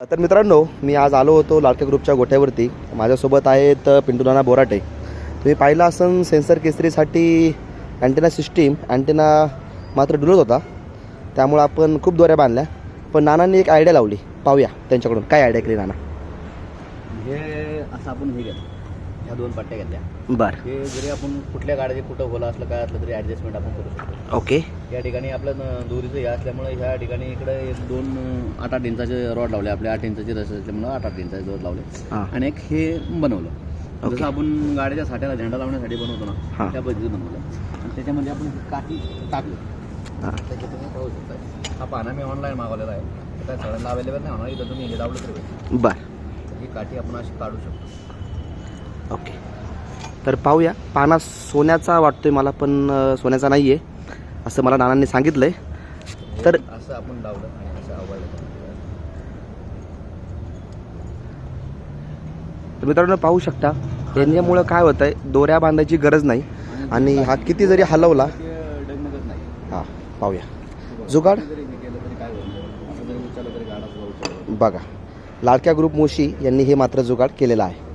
तर मित्रांनो मी आज आलो होतो लाडक्या ग्रुपच्या गोठ्यावरती. माझ्यासोबत आहेत पिंटू नाना बोराटे. तुम्ही पाहिलं असन सेन्सर केसरीसाठी अँटेना सिस्टीम अँटेना मात्र डुलत होता. त्यामुळं आपण खूप दोऱ्या बांधल्या. पण नानांनी एक आयडिया लावली. पाहूया त्यांच्याकडून. काय आयडिया केली नाना? हे असं आपण हे घेतलं. ह्या दोन पट्ट्या घेतल्या. बरं. हे जरी आपण कुठल्या गाड्याचे कुठं होला असलं काय असलं तरी ॲडजस्टमेंट आपण करू शकतो. ओके या ठिकाणी आपलं दोरीचं हे असल्यामुळे ह्या ठिकाणी इकडे एक दोन आठ आठ इंचाचे रॉड लावले. आपले आठ इंचाचे रस असल्यामुळे आठ आठ इंचाचे रॉड लावले. आणि एक हे बनवलं. जसं आपण गाडीच्या साठ्याला झेंडा लावण्यासाठी बनवतो. ना त्या पद्धतीने बनवलं. आणि त्याच्यामध्ये आपण काठी टाकली. त्याच्यात तुम्ही पाहू शकता. हा पाना मी ऑनलाईन मागवलेला आहे. काय सगळ्यांना अवेलेबल नाही होणार इथं तुम्ही हे लावलं तरी. बरं. ही काठी आपण अशी काढू शकतो. ओके. तर पाहूया. पाना सोन्याचा वाटतोय मला पण सोन्याचा नाही आहे असं मला नानांनी सांगितलं आहे तर असं आपण लावलं मित्रांनो पाहू शकता यांच्यामुळं काय होतं आहे दोऱ्या बांधायची गरज नाही आणि हा किती जरी हलवला हां पाहूया. जुगाड? बघा लाडक्या ग्रुप मोशी यांनी हे मात्र जुगाड केलेला आहे.